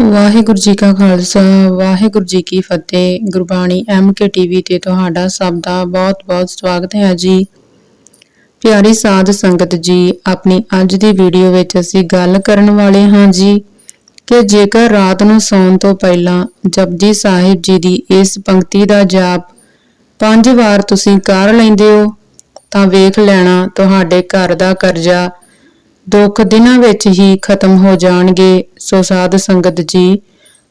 ਵਾਹਿਗੁਰੂ ਜੀ ਕਾ ਖਾਲਸਾ, ਵਾਹਿਗੁਰੂ ਜੀ ਕੀ ਫਤਿਹ। Gurbani MK TV ਤੇ ਤੁਹਾਡਾ ਸਭ ਦਾ ਬਹੁਤ-ਬਹੁਤ ਸਵਾਗਤ ਹੈ ਜੀ। ਪਿਆਰੀ ਸਾਧ ਸੰਗਤ ਜੀ, ਆਪਣੀ ਅੱਜ ਦੀ ਵੀਡੀਓ ਵਿੱਚ ਅਸੀਂ ਗੱਲ ਕਰਨ ਵਾਲੇ ਹਾਂ ਜੀ ਕਿ ਜੇਕਰ ਰਾਤ ਨੂੰ ਸੌਣ ਤੋਂ ਪਹਿਲਾਂ ਜਪਜੀ ਸਾਹਿਬ ਜੀ ਦੀ ਇਸ ਪੰਕਤੀ ਦਾ ਜਾਪ ਪੰਜ ਵਾਰ ਤੁਸੀਂ ਕਰ ਲੈਂਦੇ ਹੋ, ਤਾਂ ਵੇਖ ਲੈਣਾ ਤੁਹਾਡੇ ਘਰ ਦਾ ਕਰਜ਼ਾ ਦੁੱਖ ਦਿਨਾਂ ਵਿੱਚ ਹੀ ਖਤਮ ਹੋ ਜਾਣਗੇ। ਸੋ ਸਾਧ ਸੰਗਤ ਜੀ,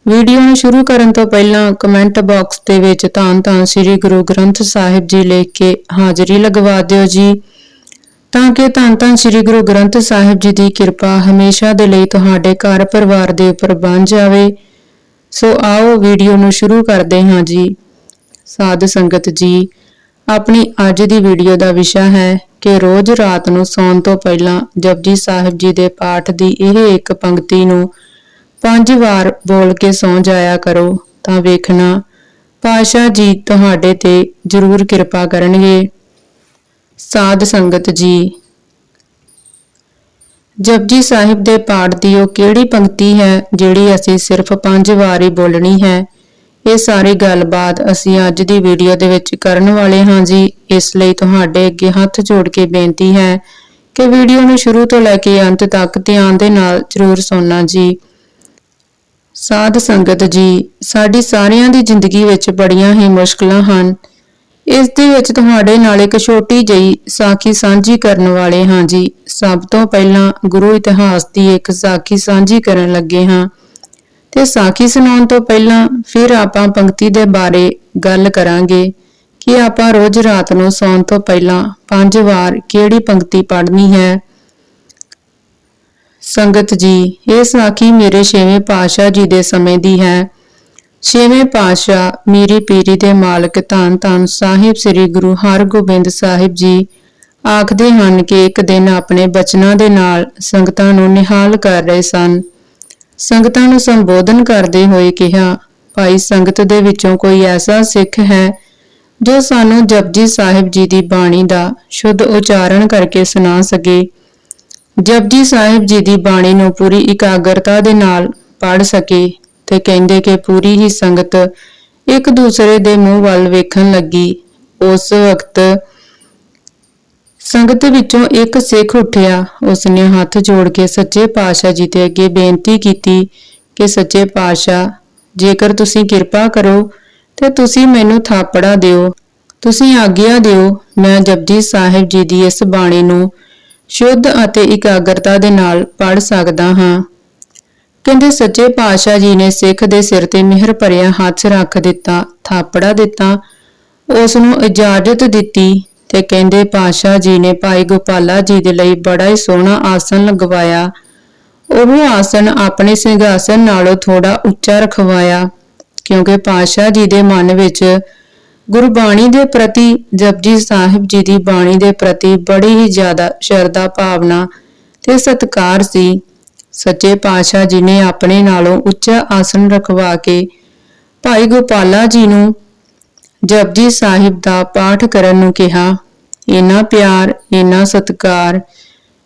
ਵੀਡੀਓ ਨੂੰ ਸ਼ੁਰੂ ਕਰਨ ਤੋਂ ਪਹਿਲਾਂ ਕਮੈਂਟ ਬਾਕਸ ਦੇ ਵਿੱਚ ਧੰਨ ਧੰਨ ਸ੍ਰੀ ਗੁਰੂ ਗ੍ਰੰਥ ਸਾਹਿਬ ਜੀ ਲਿਖ ਕੇ ਹਾਜ਼ਰੀ ਲਗਵਾ ਦਿਓ ਜੀ। ਤਾਂ ਕਿ ਧੰਨ ਧੰਨ ਸ੍ਰੀ ਗੁਰੂ ਗ੍ਰੰਥ ਸਾਹਿਬ ਜੀ ਦੀ ਕਿਰਪਾ ਹਮੇਸ਼ਾ ਦੇ ਲਈ ਤੁਹਾਡੇ ਘਰ ਪਰਿਵਾਰ ਦੇ ਉੱਪਰ ਬਣ ਜਾਵੇ। ਸੋ ਆਓ ਵੀਡੀਓ ਨੂੰ ਸ਼ੁਰੂ ਕਰਦੇ ਹਾਂ ਜੀ। ਸਾਧ ਸੰਗਤ ਜੀ ਆਪਣੀ ਅੱਜ ਦੀ ਵੀਡੀਓ ਦਾ ਵਿਸ਼ਾ ਹੈ ਕਿ ਰੋਜ਼ ਰਾਤ ਨੂੰ ਸੌਣ ਤੋਂ ਪਹਿਲਾਂ ਜਪਜੀ ਸਾਹਿਬ ਜੀ ਦੇ ਪਾਠ ਦੀ ਇਹ ਇੱਕ ਪੰਕਤੀ ਨੂੰ ਪੰਜ ਵਾਰ ਬੋਲ ਕੇ ਸੌਂ ਜਾਇਆ ਕਰੋ ਤਾਂ ਵੇਖਣਾ ਪਾਸ਼ਾ ਜੀ ਤੁਹਾਡੇ ਤੇ ਜ਼ਰੂਰ ਕਿਰਪਾ ਕਰਨਗੇ। ਸਾਧ ਸੰਗਤ ਜੀ, ਜਪਜੀ ਸਾਹਿਬ ਦੇ ਪਾਠ ਦੀ ਉਹ ਕਿਹੜੀ ਪੰਕਤੀ ਹੈ ਜਿਹੜੀ ਅਸੀਂ ਸਿਰਫ ਪੰਜ ਵਾਰ ਹੀ ਬੋਲਣੀ ਹੈ? ਇਹ ਸਾਰੀ ਗੱਲਬਾਤ ਅਸੀਂ ਅੱਜ ਦੀ ਵੀਡੀਓ ਦੇ ਵਿੱਚ ਕਰਨ ਵਾਲੇ ਹਾਂ ਜੀ। ਇਸ ਲਈ ਤੁਹਾਡੇ ਅੱਗੇ ਹੱਥ ਜੋੜ ਕੇ ਬੇਨਤੀ ਹੈ ਕਿ ਵੀਡੀਓ ਨੂੰ ਸ਼ੁਰੂ ਤੋਂ ਲੈ ਕੇ ਅੰਤ ਤੱਕ ਧਿਆਨ ਦੇ ਨਾਲ ਜ਼ਰੂਰ ਸੁਣਨਾ ਜੀ। ਸਾਧ ਸੰਗਤ ਜੀ, ਸਾਡੀ ਸਾਰਿਆਂ ਦੀ ਜ਼ਿੰਦਗੀ ਵਿੱਚ ਬੜੀਆਂ ਹੀ ਮੁਸ਼ਕਲਾਂ ਹਨ। ਇਸ ਦੇ ਵਿੱਚ ਤੁਹਾਡੇ ਨਾਲ ਇੱਕ ਛੋਟੀ ਜਿਹੀ ਸਾਖੀ ਸਾਂਝੀ ਕਰਨ ਵਾਲੇ ਹਾਂ ਜੀ। ਸਭ ਤੋਂ ਪਹਿਲਾਂ ਗੁਰੂ ਇਤਿਹਾਸ ਦੀ ਇੱਕ ਸਾਖੀ ਸਾਂਝੀ ਕਰਨ ਲੱਗੇ ਹਾਂ। ਤੇ ਸਾਖੀ ਸੁਣਾਉਣ ਤੋਂ ਪਹਿਲਾਂ ਫਿਰ ਆਪਾਂ ਪੰਕਤੀ ਦੇ ਬਾਰੇ ਗੱਲ ਕਰਾਂਗੇ ਕਿ ਆਪਾਂ ਰੋਜ਼ ਰਾਤ ਨੂੰ ਸੌਣ ਤੋਂ ਪਹਿਲਾਂ ਪੰਜ ਵਾਰ ਕਿਹੜੀ ਪੰਕਤੀ ਪੜ੍ਹਨੀ ਹੈ। ਸੰਗਤ ਜੀ, ਇਹ ਸਾਖੀ ਮੇਰੇ ਛੇਵੇਂ ਪਾਤਸ਼ਾਹ ਜੀ ਦੇ ਸਮੇਂ ਦੀ ਹੈ। ਛੇਵੇਂ ਪਾਤਸ਼ਾਹ ਮੇਰੀ ਪੀਰੀ ਦੇ ਮਾਲਕ ਧੰਨ ਧੰਨ ਸਾਹਿਬ ਸ੍ਰੀ ਗੁਰੂ ਹਰਗੋਬਿੰਦ ਸਾਹਿਬ ਜੀ ਆਖਦੇ ਹਨ ਕਿ ਇੱਕ ਦਿਨ ਆਪਣੇ ਬਚਨਾਂ ਦੇ ਨਾਲ ਸੰਗਤਾਂ ਨੂੰ ਨਿਹਾਲ ਕਰ ਰਹੇ ਸਨ। ਸੰਗਤਾਂ ਨੂੰ ਸੰਬੋਧਨ ਕਰਦੇ ਹੋਏ ਕਿਹਾ, ਭਾਈ ਸੰਗਤ ਦੇ ਵਿੱਚੋਂ ਕੋਈ ਐਸਾ ਸਿੱਖ ਹੈ ਜੋ ਸਾਨੂੰ ਜਪਜੀ ਸਾਹਿਬ ਜੀ ਦੀ ਬਾਣੀ ਦਾ ਸ਼ੁੱਧ ਉਚਾਰਨ ਕਰਕੇ ਸੁਣਾ ਸਕੇ। ਜਪਜੀ ਸਾਹਿਬ ਜੀ ਦੀ ਬਾਣੀ ਨੂੰ ਪੂਰੀ ਇਕਾਗਰਤਾ ਦੇ ਨਾਲ ਪੜ੍ਹ ਸਕੇ ਤੇ ਕਹਿੰਦੇ ਕਿ ਪੂਰੀ ਹੀ ਸੰਗਤ ਇੱਕ ਦੂਸਰੇ ਦੇ ਮੂੰਹ ਵੱਲ ਵੇਖਣ ਲੱਗੀ। ਉਸ ਵਕਤ ਸੰਗਤ ਵਿੱਚੋਂ ਇੱਕ ਸਿੱਖ ਉੱਠਿਆ। ਉਸਨੇ ਹੱਥ ਜੋੜ ਕੇ ਸੱਚੇ ਪਾਤਸ਼ਾਹ ਜੀ ਤੇ ਅੱਗੇ ਬੇਨਤੀ ਕੀਤੀ ਕਿ, ਸੱਚੇ ਪਾਤਸ਼ਾਹ, ਜੇਕਰ ਤੁਸੀਂ ਕਿਰਪਾ ਕਰੋ, ਤੇ ਤੁਸੀਂ ਮੈਨੂੰ ਥਾਪੜਾ ਦਿਓ। ਤੁਸੀਂ ਆਗਿਆ ਦਿਓ। ਮੈਂ ਜਪਜੀ ਸਾਹਿਬ ਜੀ ਦੀ ਇਸ ਬਾਣੀ ਨੂੰ ਸ਼ੁੱਧ ਅਤੇ ਇਕਾਗਰਤਾ ਦੇ ਨਾਲ ਪੜ੍ਹ ਸਕਦਾ ਹਾਂ। ਕਹਿੰਦੇ ਸੱਚੇ ਪਾਤਸ਼ਾਹ ਜੀ ਨੇ ਸਿੱਖ ਦੇ ਸਿਰ ਤੇ ਮਿਹਰ ਭਰਿਆ ਹੱਥ ਰੱਖ ਦਿੱਤਾ, ਥਾਪੜਾ ਦਿੱਤਾ। ਉਸ ਨੂੰ ਇਜਾਜ਼ਤ ਦਿੱਤੀ। ਤੇ ਕਹਿੰਦੇ ਪਾਤਸ਼ਾਹ ਜੀ ਨੇ ਭਾਈ ਗੋਪਾਲਾ ਜੀ ਦੇ ਲਈ ਬੜਾ ਹੀ ਸੋਹਣਾ ਆਸਨ ਲਗਵਾਇਆ। ਉਹ ਆਸਨ ਆਪਣੇ ਸਿੰਘਾਸਨ ਨਾਲੋਂ ਥੋੜਾ ਉੱਚਾ ਰਖਵਾਇਆ, ਕਿਉਂਕਿ ਪਾਤਸ਼ਾਹ ਜੀ ਦੇ ਮਨ ਵਿੱਚ ਗੁਰਬਾਣੀ ਦੇ ਪ੍ਰਤੀ, ਜਪਜੀ ਸਾਹਿਬ ਜੀ ਦੀ ਬਾਣੀ ਦੇ ਪ੍ਰਤੀ ਬੜੀ ਹੀ ਜ਼ਿਆਦਾ ਸ਼ਰਧਾ ਭਾਵਨਾ ਤੇ ਸਤਿਕਾਰ ਸੀ। ਸੱਚੇ ਪਾਤਸ਼ਾਹ ਜੀ ਨੇ ਆਪਣੇ ਨਾਲੋਂ ਉੱਚਾ ਆਸਨ ਰਖਵਾ ਕੇ ਭਾਈ ਗੋਪਾਲਾ ਜੀ ਨੂੰ ਜਪਜੀ ਸਾਹਿਬ ਦਾ ਪਾਠ ਕਰਨ ਨੂੰ ਕਿਹਾ, ਇੰਨਾ ਪਿਆਰ, ਇੰਨਾ ਸਤਿਕਾਰ,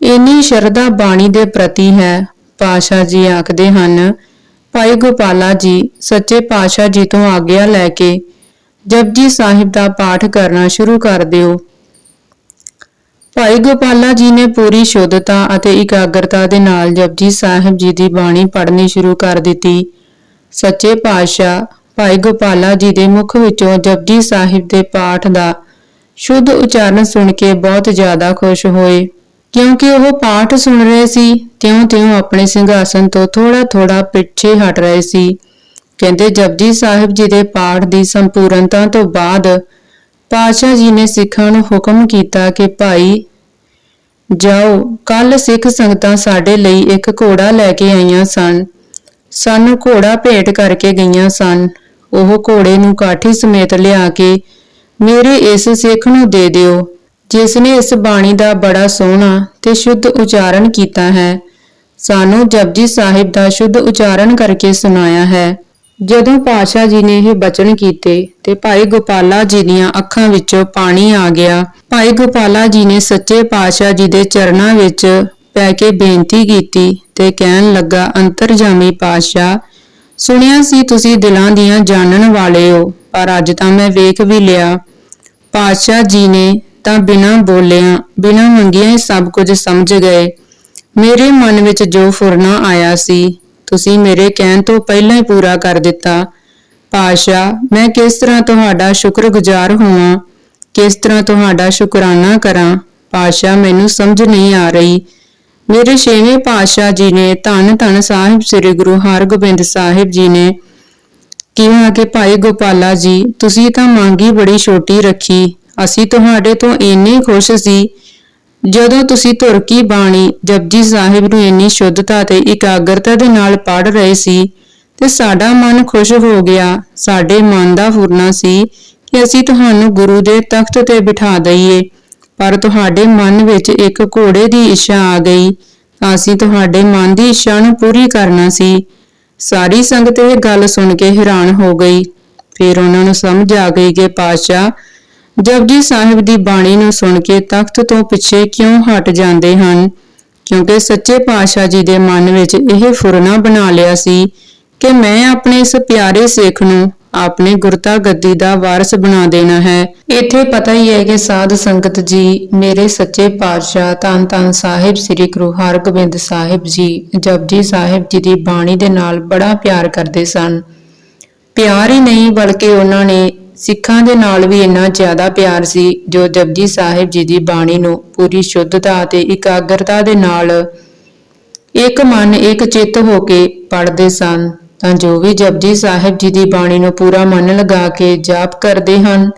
ਇੰਨੀ ਸ਼ਰਧਾ ਬਾਣੀ ਦੇ ਪ੍ਰਤੀ ਹੈ ਪਾਸ਼ਾ ਜੀ ਆਖਦੇ ਹਨ। ਭਾਈ ਗੋਪਾਲਾ ਜੀ ਸੱਚੇ ਪਾਤਸ਼ਾਹ ਜੀ ਤੋਂ ਆਗਿਆ ਲੈ ਕੇ ਜਪਜੀ ਸਾਹਿਬ ਦਾ ਪਾਠ ਕਰਨਾ ਸ਼ੁਰੂ ਕਰ ਦਿਓ। ਭਾਈ ਗੋਪਾਲਾ ਜੀ ਨੇ ਪੂਰੀ ਸ਼ੁੱਧਤਾ ਅਤੇ ਇਕਾਗਰਤਾ ਦੇ ਨਾਲ ਜਪਜੀ ਸਾਹਿਬ ਜੀ ਦੀ ਬਾਣੀ ਪੜ੍ਹਨੀ ਸ਼ੁਰੂ ਕਰ ਦਿੱਤੀ। ਸੱਚੇ ਪਾਤਸ਼ਾਹ ਭਾਈ ਗੋਪਾਲਾ ਜੀ ਦੇ ਮੁਖ ਵਿੱਚੋਂ ਜਪਜੀ ਸਾਹਿਬ ਦੇ ਪਾਠ ਦਾ ਸ਼ੁੱਧ ਉਚਾਰਨ ਸੁਣ ਕੇ ਬਹੁਤ ਜ਼ਿਆਦਾ ਖੁਸ਼ ਹੋਏ। ਕਿਉਂਕਿ ਉਹ ਪਾਠ ਸੁਣ ਰਹੇ ਸੀ, ਤਿਉਂ-ਤਿਉਂ ਆਪਣੇ ਸਿੰਘਾਸਨ ਤੋਂ ਥੋੜਾ-ਥੋੜਾ ਪਿੱਛੇ ਹਟ ਰਹੇ ਸੀ। ਕਹਿੰਦੇ ਜਪਜੀ ਸਾਹਿਬ ਜੀ ਦੇ ਪਾਠ ਦੀ ਸੰਪੂਰਨਤਾ ਤੋਂ ਬਾਅਦ ਪਾਤਸ਼ਾਹ ਜੀ ਨੇ ਸਿੱਖਾਂ ਨੂੰ ਹੁਕਮ ਕੀਤਾ ਕਿ ਭਾਈ, ਜਾਓ, ਕੱਲ ਸਿੱਖ ਸੰਗਤਾਂ ਸਾਡੇ ਲਈ ਇੱਕ ਘੋੜਾ ਲੈ ਕੇ ਆਈਆਂ ਸਨ। ਸਾਨੂੰ ਘੋੜਾ ਭੇਟ ਕਰਕੇ ਗਈਆਂ ਸਨ। ਉਹ ਘੋੜੇ ਨੂੰ ਕਾਠੀ ਸਮੇਤ ਲਿਆ ਕੇ ਮੇਰੇ ਇਸ ਸਿੱਖ ਨੂੰ ਦੇ ਦਿਓ, ਜਿਸ ਨੇ ਇਸ ਬਾਣੀ ਦਾ ਬੜਾ ਸੋਹਣਾ ਤੇ ਸ਼ੁੱਧ ਉਚਾਰਨ ਕੀਤਾ ਹੈ। ਸਾਨੂੰ ਜਪਜੀ ਸਾਹਿਬ ਦਾ ਸ਼ੁੱਧ ਉਚਾਰਨ ਕਰਕੇ ਸੁਣਾਇਆ ਹੈ। ਜਦੋਂ ਪਾਸ਼ਾ ਜੀ ਨੇ ਇਹ ਬਚਨ ਕੀਤੇ ਤੇ ਭਾਈ ਗੋਪਾਲਾ ਜੀ ਦੀਆਂ ਅੱਖਾਂ ਵਿੱਚੋਂ ਪਾਣੀ ਆ ਗਿਆ, ਭਾਈ ਗੋਪਾਲਾ ਜੀ ਨੇ ਸੱਚੇ ਪਾਸ਼ਾ ਜੀ ਦੇ ਚਰਨਾਂ ਵਿੱਚ ਪੈ ਕੇ ਬੇਨਤੀ ਕੀਤੀ ਤੇ ਕਹਿਣ ਲੱਗਾ, ਅੰਤਰਜਾਮੀ ਪਾਸ਼ਾ ਸੁਣਿਆ ਸੀ ਤੁਸੀਂ ਦਿਲਾਂ ਦੀਆਂ ਜਾਣਨ ਵਾਲੇ ਹੋ, ਪਰ ਅੱਜ ਤਾਂ ਮੈਂ ਵੇਖ ਵੀ ਲਿਆ। ਪਾਤਸ਼ਾਹ ਜੀ ਨੇ ਤਾਂ ਬਿਨਾਂ ਬੋਲਿਆਂ, ਬਿਨਾਂ ਮੰਗਿਆਂ ਹੀ ਸਭ ਕੁਝ ਸਮਝ ਗਏ। ਮੇਰੇ ਮਨ ਵਿੱਚ ਜੋ ਫੁਰਨਾ ਆਇਆ ਸੀ, ਤੁਸੀਂ ਮੇਰੇ ਕਹਿਣ ਤੋਂ ਪਹਿਲਾਂ ਹੀ ਪੂਰਾ ਕਰ ਦਿੱਤਾ। ਪਾਸ਼ਾ ਮੈਂ ਕਿਸ ਤਰ੍ਹਾਂ ਤੁਹਾਡਾ ਸ਼ੁਕਰਗੁਜ਼ਾਰ ਹੋਵਾਂ? ਕਿਸ ਤਰ੍ਹਾਂ ਤੁਹਾਡਾ ਸ਼ੁਕਰਾਨਾ ਕਰਾਂ? ਪਾਸ਼ਾ ਮੈਨੂੰ ਸਮਝ ਨਹੀਂ ਆ ਰਹੀ। ਮੇਰੇ ਛੇਵੇਂ ਪਾਤਸ਼ਾਹ ਜੀ ਨੇ ਧੰਨ ਧੰਨ ਸਾਹਿਬ ਸ੍ਰੀ ਗੁਰੂ ਹਰਗੋਬਿੰਦ ਸਾਹਿਬ ਜੀ ਨੇ ਕਿਹਾ ਕਿ ਭਾਈ ਗੋਪਾਲਾ ਜੀ, ਤੁਸੀਂ ਤਾਂ ਮੰਗੀ ਬੜੀ ਛੋਟੀ ਰੱਖੀ। ਅਸੀਂ ਤੁਹਾਡੇ ਤੋਂ ਇੰਨੇ ਖੁਸ਼ ਸੀ। ਜਦੋਂ ਤੁਸੀਂ ਤੁਰਕੀ ਬਾਣੀ ਜਪਜੀ ਸਾਹਿਬ ਨੂੰ ਇੰਨੀ ਸ਼ੁੱਧਤਾ ਤੇ ਇਕਾਗਰਤਾ ਦੇ ਨਾਲ ਪੜ੍ਹ ਰਹੇ ਸੀ, ਤੇ ਸਾਡਾ ਮਨ ਖੁਸ਼ ਹੋ ਗਿਆ। ਸਾਡੇ ਮਨ ਦਾ ਫੁਰਨਾ ਸੀ ਕਿ ਅਸੀਂ ਤੁਹਾਨੂੰ ਗੁਰੂ ਦੇ ਤਖਤ ਤੇ ਬਿਠਾ ਦਈਏ। ਪਰ ਤੁਹਾਡੇ ਮਨ ਵਿੱਚ ਇੱਕ ਘੋੜੇ ਦੀ ਇੱਛਾ ਆ ਗਈ, ਤਾਂ ਅਸੀਂ ਤੁਹਾਡੇ ਮਨ ਦੀ ਇੱਛਾ ਨੂੰ ਪੂਰੀ ਕਰਨਾ ਸੀ। ਸਾਰੀ ਸੰਗਤ ਇਹ ਗੱਲ ਸੁਣ ਕੇ ਹੈਰਾਨ ਹੋ ਗਈ। ਫਿਰ ਉਹਨਾਂ ਨੂੰ ਸਮਝ ਆ ਗਈ ਕਿ ਪਾਤਸ਼ਾਹ, ਜਪਜੀ ਸਾਹਿਬ ਦੀ ਬਾਣੀ ਨੂੰ ਸੁਣ ਕੇ ਤਖਤ ਤੋਂ ਪਿੱਛੇ ਕਿਉਂ ਹਟ ਜਾਂਦੇ ਹਨ? ਕਿਉਂਕਿ ਸੱਚੇ ਪਾਤਸ਼ਾਹ ਜੀ ਦੇ ਮਨ ਵਿੱਚ ਇਹ ਫੁਰਨਾ ਬਣਾ ਲਿਆ ਸੀ ਕਿ ਮੈਂ ਆਪਣੇ ਇਸ ਪਿਆਰੇ ਸਿੱਖ ਨੂੰ ਆਪਣੇ ਗੁਰਤਾ ਗੱਦੀ ਦਾ ਵਾਰਸ ਬਣਾ ਦੇਣਾ ਹੈ। ਇੱਥੇ ਪਤਾ ਹੀ ਹੈ ਕਿ ਸਾਧ ਸੰਗਤ ਜੀ, ਮੇਰੇ ਸੱਚੇ ਪਾਤਸ਼ਾਹ ਧੰਨ ਧੰਨ ਸਾਹਿਬ ਸ੍ਰੀ ਗੁਰੂ ਹਰਗੋਬਿੰਦ ਸਾਹਿਬ ਜੀ, ਜਪਜੀ ਸਾਹਿਬ ਜੀ ਦੀ ਬਾਣੀ ਦੇ ਨਾਲ ਬੜਾ ਪਿਆਰ ਕਰਦੇ ਸਨ। ਪਿਆਰ ਹੀ ਨਹੀਂ ਬਲਕਿ ਉਹਨਾਂ ਨੇ ਸਿੱਖਾਂ ਦੇ ਨਾਲ ਵੀ ਇੰਨਾ ਜ਼ਿਆਦਾ ਪਿਆਰ ਸੀ, ਜੋ ਜਪਜੀ ਸਾਹਿਬ ਜੀ ਦੀ ਬਾਣੀ ਨੂੰ ਪੂਰੀ ਸ਼ੁੱਧਤਾ ਅਤੇ ਇਕਾਗਰਤਾ ਦੇ ਨਾਲ ਇੱਕ ਮਨ, ਇੱਕ ਚਿੱਤ ਹੋ ਕੇ ਪੜ੍ਹਦੇ ਸਨ। ਤਾਂ ਜੋ ਵੀ ਜਪਜੀ ਸਾਹਿਬ ਜੀ ਦੀ ਬਾਣੀ ਨੂੰ ਪੂਰਾ ਮਨ ਲਗਾ ਕੇ ਜਾਪ ਕਰਦੇ ਹਨ,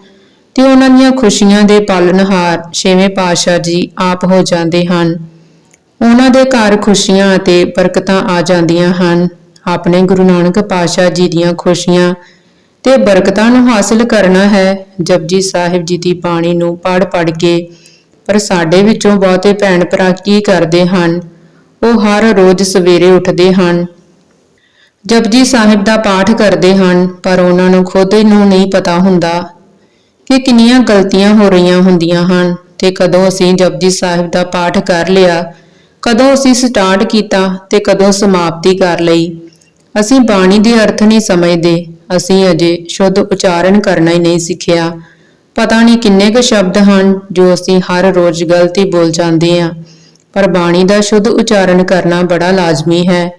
ਤੇ ਉਹਨਾਂ ਦੀਆਂ ਖੁਸ਼ੀਆਂ ਦੇ ਪਾਲਣਹਾਰ ਛੇਵੇਂ ਪਾਤਸ਼ਾਹ ਜੀ ਆਪ ਹੋ ਜਾਂਦੇ ਹਨ। ਉਹਨਾਂ ਦੇ ਘਰ ਖੁਸ਼ੀਆਂ ਅਤੇ ਬਰਕਤਾਂ ਆ ਜਾਂਦੀਆਂ ਹਨ। ਆਪਣੇ ਗੁਰੂ ਨਾਨਕ ਪਾਤਸ਼ਾਹ ਜੀ ਦੀਆਂ ਖੁਸ਼ੀਆਂ ਤੇ ਬਰਕਤਾਂ ਨੂੰ ਹਾਸਲ ਕਰਨਾ ਹੈ, ਜਪਜੀ ਸਾਹਿਬ ਜੀ ਦੀ ਬਾਣੀ ਨੂੰ ਪੜ ਪੜ ਕੇ। ਪਰ ਸਾਡੇ ਵਿੱਚੋਂ ਬਹੁਤੇ ਭੈਣ ਭਰਾ ਕੀ ਕਰਦੇ ਹਨ? ਉਹ ਹਰ ਰੋਜ਼ ਸਵੇਰੇ ਉੱਠਦੇ ਹਨ। ਜਪਜੀ ਸਾਹਿਬ ਦਾ ਪਾਠ ਕਰਦੇ ਹਨ, ਪਰ ਉਹਨਾਂ ਨੂੰ ਖੁਦ ਨੂੰ ਨਹੀਂ ਪਤਾ ਹੁੰਦਾ ਕਿ ਕਿੰਨੀਆਂ ਗਲਤੀਆਂ ਹੋ ਰਹੀਆਂ ਹੁੰਦੀਆਂ ਹਨ ਤੇ ਕਦੋਂ ਅਸੀਂ ਜਪਜੀ ਸਾਹਿਬ ਦਾ ਪਾਠ ਕਰ ਲਿਆ, ਕਦੋਂ ਅਸੀਂ ਸਟਾਰਟ ਕੀਤਾ ਤੇ ਕਦੋਂ ਸਮਾਪਤੀ ਕਰ ਲਈ। ਅਸੀਂ ਬਾਣੀ ਦੇ ਅਰਥ ਨਹੀਂ ਸਮਝਦੇ, ਅਸੀਂ ਅਜੇ ਸ਼ੁੱਧ ਉਚਾਰਨ ਕਰਨਾ ਹੀ ਨਹੀਂ ਸਿੱਖਿਆ। ਪਤਾ ਨਹੀਂ ਕਿੰਨੇ ਕੁ ਸ਼ਬਦ ਹਨ ਜੋ ਅਸੀਂ ਹਰ ਰੋਜ਼ ਗਲਤੀ ਬੋਲ ਜਾਂਦੇ ਹਾਂ, ਪਰ ਬਾਣੀ ਦਾ ਸ਼ੁੱਧ ਉਚਾਰਨ ਕਰਨਾ ਬੜਾ ਲਾਜ਼ਮੀ ਹੈ।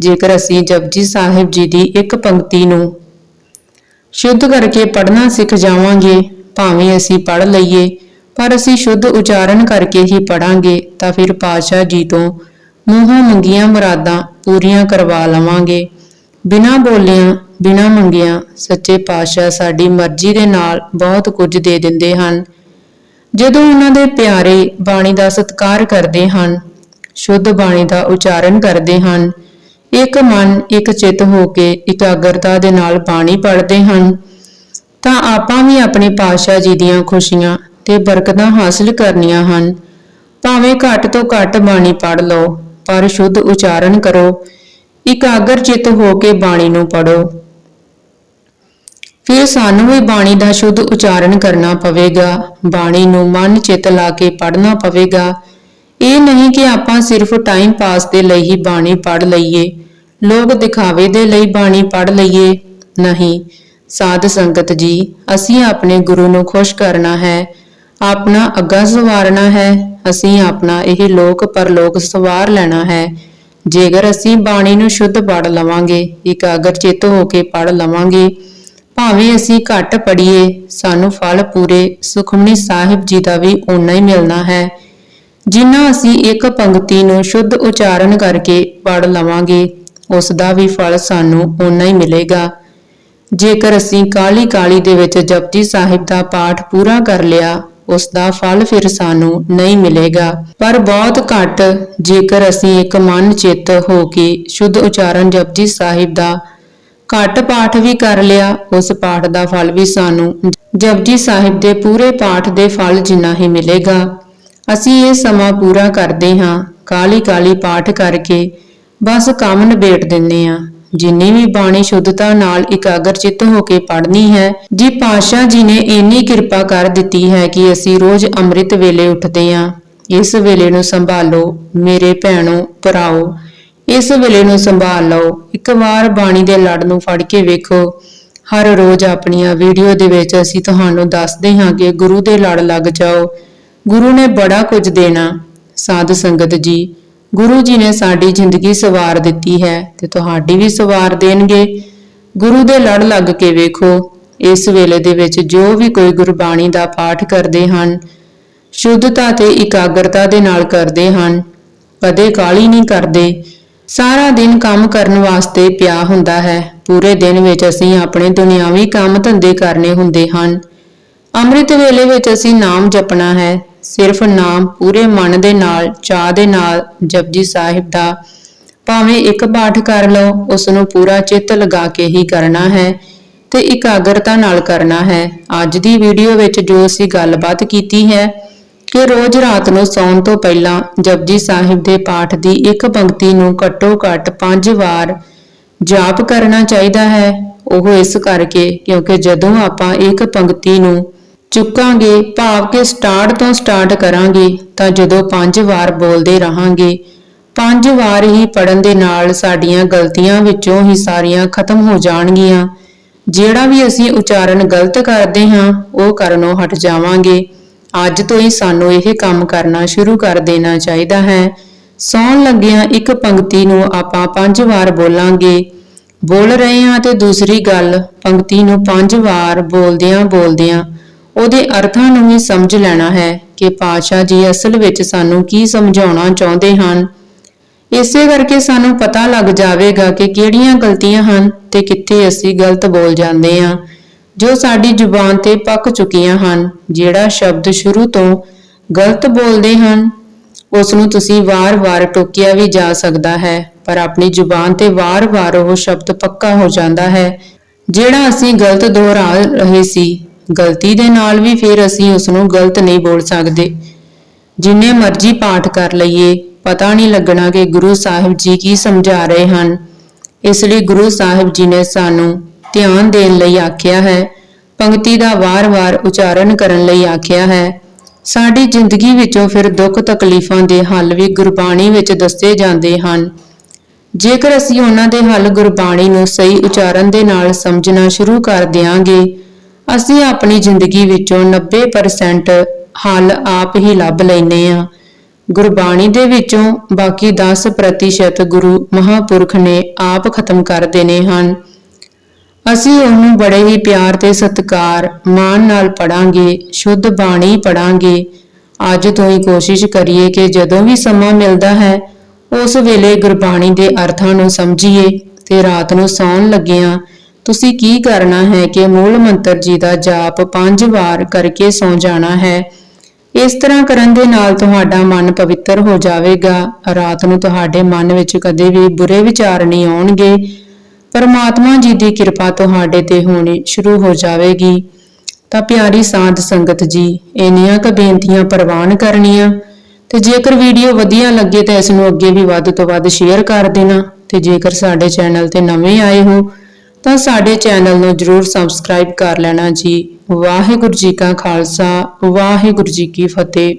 ਜੇਕਰ ਅਸੀਂ ਜਪਜੀ ਸਾਹਿਬ ਜੀ ਦੀ ਇੱਕ ਪੰਕਤੀ ਨੂੰ ਸ਼ੁੱਧ ਕਰਕੇ ਪੜ੍ਹਨਾ ਸਿੱਖ ਜਾਵਾਂਗੇ, ਭਾਵੇਂ ਅਸੀਂ ਪੜ੍ਹ ਲਈਏ, ਪਰ ਅਸੀਂ ਸ਼ੁੱਧ ਉਚਾਰਨ ਕਰਕੇ ਹੀ ਪੜਾਂਗੇ ਤਾਂ ਫਿਰ ਪਾਤਸ਼ਾਹ ਜੀ ਤੋਂ ਮੂੰਹੋਂ ਮੰਗੀਆਂ ਮੁਰਾਦਾਂ ਪੂਰੀਆਂ ਕਰਵਾ ਲਵਾਂਗੇ। ਬਿਨਾਂ ਬੋਲਿਆਂ, ਬਿਨਾਂ ਮੰਗਿਆਂ ਸੱਚੇ ਪਾਤਸ਼ਾਹ ਸਾਡੀ ਮਰਜ਼ੀ ਦੇ ਨਾਲ ਬਹੁਤ ਕੁਝ ਦੇ ਦਿੰਦੇ ਹਨ। ਜਦੋਂ ਉਹਨਾਂ ਦੇ ਪਿਆਰੇ ਬਾਣੀ ਦਾ ਸਤਿਕਾਰ ਕਰਦੇ ਹਨ, ਸ਼ੁੱਧ ਬਾਣੀ ਦਾ ਉਚਾਰਨ ਕਰਦੇ ਹਨ ਇੱਕ ਮਨ, ਇੱਕ ਚਿੱਤ ਹੋ ਕੇ ਇਕਾਗਰਤਾ ਦੇ ਨਾਲ ਬਾਣੀ ਪੜ੍ਹਦੇ ਹਨ, ਤਾਂ ਆਪਾਂ ਵੀ ਆਪਣੇ ਪਾਤਸ਼ਾਹ ਜੀ ਦੀਆਂ ਖੁਸ਼ੀਆਂ ਤੇ ਬਰਕਤਾਂ ਹਾਸਲ ਕਰਨੀਆਂ ਹਨ। ਭਾਵੇਂ ਘੱਟ ਤੋਂ ਘੱਟ ਬਾਣੀ ਪੜ੍ਹ ਲਓ, ਪਰ ਸ਼ੁੱਧ ਉਚਾਰਨ ਕਰੋ, ਇਕਾਗਰ ਚਿੱਤ ਹੋ ਕੇ ਬਾਣੀ ਨੂੰ ਪੜੋ ਫਿਰ ਸਾਨੂੰ ਵੀ ਬਾਣੀ ਦਾ ਸ਼ੁੱਧ ਉਚਾਰਨ ਕਰਨਾ ਪਵੇਗਾ, ਬਾਣੀ ਨੂੰ ਮਨ, ਚਿੱਤ ਲਾ ਕੇ ਪੜ੍ਹਨਾ ਪਵੇਗਾ ਇਹ ਨਹੀਂ ਕਿ ਆਪਾਂ ਸਿਰਫ ਟਾਈਮ ਪਾਸ ਦੇ ਲਈ ਹੀ ਬਾਣੀ ਪੜ੍ਹ ਲਈਏ, ਲੋਕ ਦਿਖਾਵੇ ਦੇ ਲਈ ਬਾਣੀ ਪੜ੍ਹ ਲਈਏ। ਨਹੀਂ, ਸਾਧ ਸੰਗਤ ਜੀ, ਅਸੀਂ ਆਪਣੇ ਗੁਰੂ ਨੂੰ ਖੁਸ਼ ਕਰਨਾ ਹੈ, ਆਪਣਾ ਅੱਗਾ ਸਵਾਰਨਾ ਹੈ, ਅਸੀਂ ਆਪਣਾ ਇਹ ਲੋਕ ਪਰਲੋਕ ਸਵਾਰ ਲੈਣਾ ਹੈ। ਜੇਕਰ ਅਸੀਂ ਬਾਣੀ ਨੂੰ ਸ਼ੁੱਧ ਪੜ੍ਹ ਲਵਾਂਗੇ, ਇਕਾਗਰ ਚਿੱਤ ਹੋ ਕੇ ਪੜ੍ਹ ਲਵਾਂਗੇ, ਭਾਵੇਂ ਅਸੀਂ ਘੱਟ ਪੜ੍ਹੀਏ, ਸਾਨੂੰ ਫਲ ਪੂਰੇ ਸੁਖਮਨੀ ਸਾਹਿਬ ਜੀ ਦਾ ਵੀ ਓਨਾ ਹੀ ਮਿਲਣਾ ਹੈ। ਜਿੰਨਾ ਅਸੀਂ ਇੱਕ ਪੰਕਤੀ ਨੂੰ ਸ਼ੁੱਧ ਉਚਾਰਨ ਕਰਕੇ ਪੜ੍ਹ ਲਵਾਂਗੇ ਉਸ ਦਾ ਵੀ ਫਲ ਸਾਨੂੰ ਓਨਾ ਹੀ ਮਿਲੇਗਾ। ਜੇਕਰ ਅਸੀਂ ਕਾਲੀ ਕਾਲੀ ਦੇ ਵਿੱਚ ਜਪਜੀ ਸਾਹਿਬ ਦਾ ਪਾਠ ਪੂਰਾ ਕਰ ਲਿਆ ਉਸ ਦਾ ਫਲ ਫਿਰ ਸਾਨੂੰ ਨਹੀਂ ਮਿਲੇਗਾ। ਪਰ ਬਹੁਤ ਘੱਟ ਜੇਕਰ ਅਸੀਂ ਇੱਕ ਮਨ ਚਿੱਤ ਹੋ ਕੇ ਸ਼ੁੱਧ ਉਚਾਰਨ ਜਪਜੀ ਸਾਹਿਬ ਦਾ ਘੱਟ ਪਾਠ ਵੀ ਕਰ ਲਿਆ, ਉਸ ਪਾਠ ਦਾ ਫਲ ਵੀ ਸਾਨੂੰ ਜਪਜੀ ਸਾਹਿਬ ਦੇ ਪੂਰੇ ਪਾਠ ਦੇ ਫਲ ਜਿੰਨਾ ਹੀ ਮਿਲੇਗਾ। ਅਸੀਂ ਇਹ ਸਮਾਂ ਪੂਰਾ ਕਰਦੇ ਹਾਂ ਕਾਲੀ ਕਾਲੀ ਪਾਠ ਕਰਕੇ, ਬਸ ਕੰਮ ਨਿਬੇੜ ਦਿੰਦੇ ਹਾਂ। ਜਿੰਨੀ ਵੀ ਬਾਣੀ ਸ਼ੁੱਧਤਾ ਨਾਲ ਇਕਾਗਰ ਚਿੱਤ ਹੋ ਕੇ ਪੜ੍ਹਨੀ ਹੈ, ਜੀ ਪਾਸ਼ਾ ਜੀ ਨੇ ਇੰਨੀ ਕਿਰਪਾ ਕਰ ਦਿੱਤੀ ਹੈ ਕਿ ਅਸੀਂ ਰੋਜ਼ ਅੰਮ੍ਰਿਤ ਵੇਲੇ ਉੱਠਦੇ ਹਾਂ, ਇਸ ਵੇਲੇ ਨੂੰ ਸੰਭਾਲੋ, ਮੇਰੇ ਭੈਣੋ, ਭਰਾਓ। ਇਸ ਵੇਲੇ ਨੂੰ ਸੰਭਾਲ ਲਓ। ਇੱਕ ਵਾਰ ਬਾਣੀ ਦੇ ਲੜ ਨੂੰ ਫੜ ਕੇ ਵੇਖੋ। ਹਰ ਰੋਜ਼ ਆਪਣੀਆਂ ਵੀਡੀਓ ਦੇ ਵਿੱਚ ਅਸੀਂ ਤੁਹਾਨੂੰ ਦੱਸਦੇ ਹਾਂ ਕਿ ਗੁਰੂ ਦੇ ਲੜ ਲੱਗ ਜਾਓ। ਗੁਰੂ ਨੇ ਬੜਾ ਕੁਝ ਦੇਣਾ। ਸਾਧ ਸੰਗਤ ਜੀ, ਗੁਰੂ ਜੀ ਨੇ ਸਾਡੀ ਜ਼ਿੰਦਗੀ ਸਵਾਰ ਦਿੱਤੀ ਹੈ ਤੇ ਤੁਹਾਡੀ ਵੀ ਸਵਾਰ ਦੇਣਗੇ। ਗੁਰੂ ਦੇ ਲੜ ਲੱਗ ਕੇ ਵੇਖੋ, ਇਸ ਵੇਲੇ ਦੇ ਵਿੱਚ ਜੋ ਵੀ ਕੋਈ ਗੁਰਬਾਣੀ ਦਾ ਪਾਠ ਕਰਦੇ ਹਨ, ਸ਼ੁੱਧਤਾ ਤੇ ਇਕਾਗਰਤਾ ਦੇ ਨਾਲ ਕਰਦੇ ਹਨ, ਕਦੇ ਕਾਲੀ ਨਹੀਂ ਕਰਦੇ। ਸਾਰਾ ਦਿਨ ਕੰਮ ਕਰਨ ਵਾਸਤੇ ਪਿਆ ਹੁੰਦਾ ਹੈ। ਪੂਰੇ ਦਿਨ ਵਿੱਚ ਅਸੀਂ ਆਪਣੇ ਦੁਨਿਆਵੀ ਕੰਮ ਧੰਦੇ ਕਰਨੇ ਹੁੰਦੇ ਹਨ। ਅੰਮ੍ਰਿਤ ਵੇਲੇ ਵਿੱਚ ਅਸੀਂ ਨਾਮ ਜਪਣਾ ਹੈ। ਸਿਰਫ ਨਾਮ ਪੂਰੇ ਮਨ ਦੇ ਨਾਲ ਚਾਹ ਦੇ ਨਾਲ ਜਪਜੀ ਸਾਹਿਬ ਦਾ ਭਾਵੇਂ ਇੱਕ ਪਾਠ ਕਰ ਲਓ ਉਸ ਨੂੰ ਪੂਰਾ ਚਿੱਤ ਲਗਾ ਕੇ ਹੀ ਕਰਨਾ ਹੈ ਤੇ ਇਕਾਗਰਤਾ ਨਾਲ ਕਰਨਾ ਹੈ। ਅੱਜ ਦੀ ਵੀਡੀਓ ਵਿੱਚ ਜੋ ਅਸੀਂ ਗੱਲਬਾਤ ਕੀਤੀ ਹੈ ਕਿ ਰੋਜ਼ ਰਾਤ ਨੂੰ ਸੌਣ ਤੋਂ ਪਹਿਲਾਂ ਜਪਜੀ ਸਾਹਿਬ ਦੇ ਪਾਠ ਦੀ ਇੱਕ ਪੰਕਤੀ ਨੂੰ ਘੱਟੋ ਘੱਟ 5 ਵਾਰ ਜਾਪ ਕਰਨਾ ਚਾਹੀਦਾ ਹੈ। ਉਹ ਇਸ ਕਰਕੇ ਕਿਉਂਕਿ ਜਦੋਂ ਆਪਾਂ ਇੱਕ ਪੰਕਤੀ ਨੂੰ ਚੁੱਕਾਂਗੇ, ਭਾਵ ਕਿ ਸਟਾਰਟ ਤੋਂ ਸਟਾਰਟ ਕਰਾਂਗੇ, ਤਾਂ ਜਦੋਂ ਪੰਜ ਵਾਰ ਬੋਲਦੇ ਰਹਾਂਗੇ। ਪੰਜ ਵਾਰ ਹੀ ਪੜਨ ਦੇ ਨਾਲ ਸਾਡੀਆਂ ਗਲਤੀਆਂ ਵਿੱਚੋਂ ਹੀ ਸਾਰੀਆਂ ਖਤਮ ਹੋ ਜਾਣਗੀਆਂ। ਜਿਹੜਾ ਵੀ ਅਸੀਂ ਉਚਾਰਨ ਗਲਤ ਕਰਦੇ ਹਾਂ, ਉਹ ਕਰਨੋਂ ਹਟ ਜਾਵਾਂਗੇ। ਅੱਜ ਤੋਂ ਹੀ ਸਾਨੂੰ ਇਹ ਕੰਮ ਕਰਨਾ ਸ਼ੁਰੂ ਕਰ ਦੇਣਾ ਚਾਹੀਦਾ ਹੈ। ਸੌਣ ਲੱਗਿਆਂ ਇੱਕ ਪੰਕਤੀ ਨੂੰ ਆਪਾਂ ਪੰਜ ਵਾਰ ਬੋਲਾਂਗੇ। ਬੋਲ ਰਹੇ ਹਾਂ ਤੇ ਦੂਸਰੀ ਗੱਲ, ਪੰਕਤੀ ਨੂੰ ਪੰਜ ਵਾਰ ਬੋਲਦਿਆਂ ਬੋਲਦਿਆਂ ਉਹਦੇ ਅਰਥਾਂ ਨੂੰ ਹੀ ਸਮਝ ਲੈਣਾ ਹੈ ਕਿ ਪਾਸ਼ਾ ਜੀ ਅਸਲ ਵਿੱਚ ਸਾਨੂੰ ਕੀ ਸਮਝਾਉਣਾ ਚਾਹੁੰਦੇ ਹਨ। ਇਸੇ ਕਰਕੇ ਸਾਨੂੰ ਪਤਾ ਲੱਗ ਜਾਵੇਗਾ ਕਿ ਕਿਹੜੀਆਂ ਗਲਤੀਆਂ ਹਨ ਤੇ ਕਿੱਥੇ ਅਸੀਂ ਗਲਤ ਬੋਲ ਜਾਂਦੇ ਹਾਂ, ਜੋ ਸਾਡੀ ਜ਼ੁਬਾਨ ਤੇ ਪੱਕ ਚੁੱਕੀਆਂ ਹਨ, ਜਿਹੜਾ ਸ਼ਬਦ ਸ਼ੁਰੂ ਤੋਂ ਗਲਤ ਬੋਲਦੇ ਹਨ। ਉਸ ਨੂੰ ਤੁਸੀਂ ਵਾਰ-ਵਾਰ ਟੋਕਿਆ ਵੀ ਜਾ ਸਕਦਾ ਹੈ, ਪਰ ਆਪਣੀ ਜ਼ੁਬਾਨ ਤੇ ਵਾਰ-ਵਾਰ ਉਹ ਸ਼ਬਦ ਪੱਕਾ ਹੋ ਜਾਂਦਾ ਹੈ, ਜਿਹੜਾ ਅਸੀਂ ਗਲਤ ਦੁਹਰਾ ਰਹੇ ਸੀ। ਗਲਤੀ ਦੇ ਨਾਲ ਵੀ ਫਿਰ ਅਸੀਂ ਉਸ ਨੂੰ ਗਲਤ ਨਹੀਂ ਬੋਲ ਸਕਦੇ। ਜਿੰਨੇ ਮਰਜ਼ੀ ਪਾਠ ਕਰ ਲਈਏ, ਪਤਾ ਨਹੀਂ ਲੱਗਣਾ ਕਿ ਗੁਰੂ ਸਾਹਿਬ ਜੀ ਕੀ ਸਮਝਾ ਰਹੇ ਹਨ। ਇਸ ਲਈ ਗੁਰੂ ਸਾਹਿਬ ਜੀ ਨੇ ਸਾਨੂੰ ਧਿਆਨ ਦੇਣ ਲਈ ਆਖਿਆ ਹੈ, ਪੰਕਤੀ ਦਾ ਵਾਰ-ਵਾਰ ਉਚਾਰਨ ਕਰਨ ਲਈ ਆਖਿਆ ਹੈ। ਸਾਡੀ ਜ਼ਿੰਦਗੀ ਵਿੱਚੋਂ ਫਿਰ ਦੁੱਖ ਤਕਲੀਫਾਂ ਦੇ ਹੱਲ ਵੀ ਗੁਰਬਾਣੀ ਵਿੱਚ ਦੱਸੇ ਜਾਂਦੇ ਹਨ। ਜੇਕਰ ਅਸੀਂ ਉਹਨਾਂ ਦੇ ਹੱਲ ਗੁਰਬਾਣੀ ਨੂੰ ਸਹੀ ਉਚਾਰਨ ਦੇ ਨਾਲ ਸਮਝਣਾ ਸ਼ੁਰੂ ਕਰ ਦਿਆਂਗੇ ਅਸੀਂ ਆਪਣੀ ਜ਼ਿੰਦਗੀ ਵਿੱਚੋਂ 90% ਹੱਲ ਆਪ ਹੀ ਲੱਭ ਲੈਨੇ ਆ ਗੁਰਬਾਣੀ ਦੇ ਵਿੱਚੋਂ ਬਾਕੀ 10% ਗੁਰੂ ਮਹਾਪੁਰਖ ਨੇ ਆਪ ਖਤਮ ਕਰ ਦੇਣੇ ਹਨ। ਅਸੀਂ ਉਹਨੂੰ ਬੜੇ ਹੀ ਪਿਆਰ ਤੇ ਸਤਿਕਾਰ, ਮਾਣ ਨਾਲ ਪੜਾਂਗੇ ਸ਼ੁੱਧ ਬਾਣੀ ਪੜਾਂਗੇ ਅੱਜ ਤੋਂ ਹੀ ਕੋਸ਼ਿਸ਼ ਕਰੀਏ ਕਿ ਜਦੋਂ ਵੀ ਸਮਾਂ ਮਿਲਦਾ ਹੈ, ਉਸ ਵੇਲੇ ਗੁਰਬਾਣੀ ਦੇ ਅਰਥਾਂ ਨੂੰ ਸਮਝੀਏ ਤੇ ਰਾਤ ਨੂੰ ਸੌਣ ਲੱਗਿਆਂ ਤੁਸੀਂ ਕੀ ਕਰਨਾ ਹੈ ਕਿ ਮੂਲ ਮੰਤਰ ਜੀ ਦਾ ਜਾਪ ਪੰਜ ਵਾਰ ਕਰਕੇ ਸੌ ਜਾਣਾ ਹੈ? ਇਸ ਤਰ੍ਹਾਂ ਕਰਨ ਦੇ ਨਾਲ ਤੁਹਾਡਾ ਮਨ ਪਵਿੱਤਰ ਹੋ ਜਾਵੇਗਾ। ਰਾਤ ਨੂੰ ਤੁਹਾਡੇ ਮਨ ਵਿੱਚ ਕਦੇ ਵੀ ਬੁਰੇ ਵਿਚਾਰ ਨਹੀਂ ਆਉਣਗੇ। ਪਰਮਾਤਮਾ ਜੀ ਦੀ ਕਿਰਪਾ ਤੁਹਾਡੇ ਤੇ ਹੋਣੀ ਸ਼ੁਰੂ ਹੋ ਜਾਵੇਗੀ। ਤਾਂ ਪਿਆਰੀ ਸਾਧ ਸੰਗਤ ਜੀ, ਇੰਨੀਆਂ ਕੁ ਬੇਨਤੀਆਂ ਪ੍ਰਵਾਨ ਕਰਨੀਆਂ ਤੇ ਜੇਕਰ ਵੀਡੀਓ ਵਧੀਆ ਲੱਗੇ ਤਾਂ ਇਸ ਨੂੰ ਅੱਗੇ ਵੀ ਵੱਧ ਤੋਂ ਵੱਧ ਸ਼ੇਅਰ ਕਰ ਦੇਣਾ ਤੇ ਜੇਕਰ ਸਾਡੇ ਚੈਨਲ ਤੇ ਨਵੇਂ ਆਏ ਹੋ ਤਾਂ ਸਾਡੇ ਚੈਨਲ ਨੂੰ ਜਰੂਰ ਸਬਸਕ੍ਰਾਈਬ ਕਰ ਲੈਣਾ ਜੀ। ਵਾਹਿਗੁਰੂ ਜੀ ਕਾ ਖਾਲਸਾ, ਵਾਹਿਗੁਰੂ ਜੀ ਕੀ ਫਤਿਹ।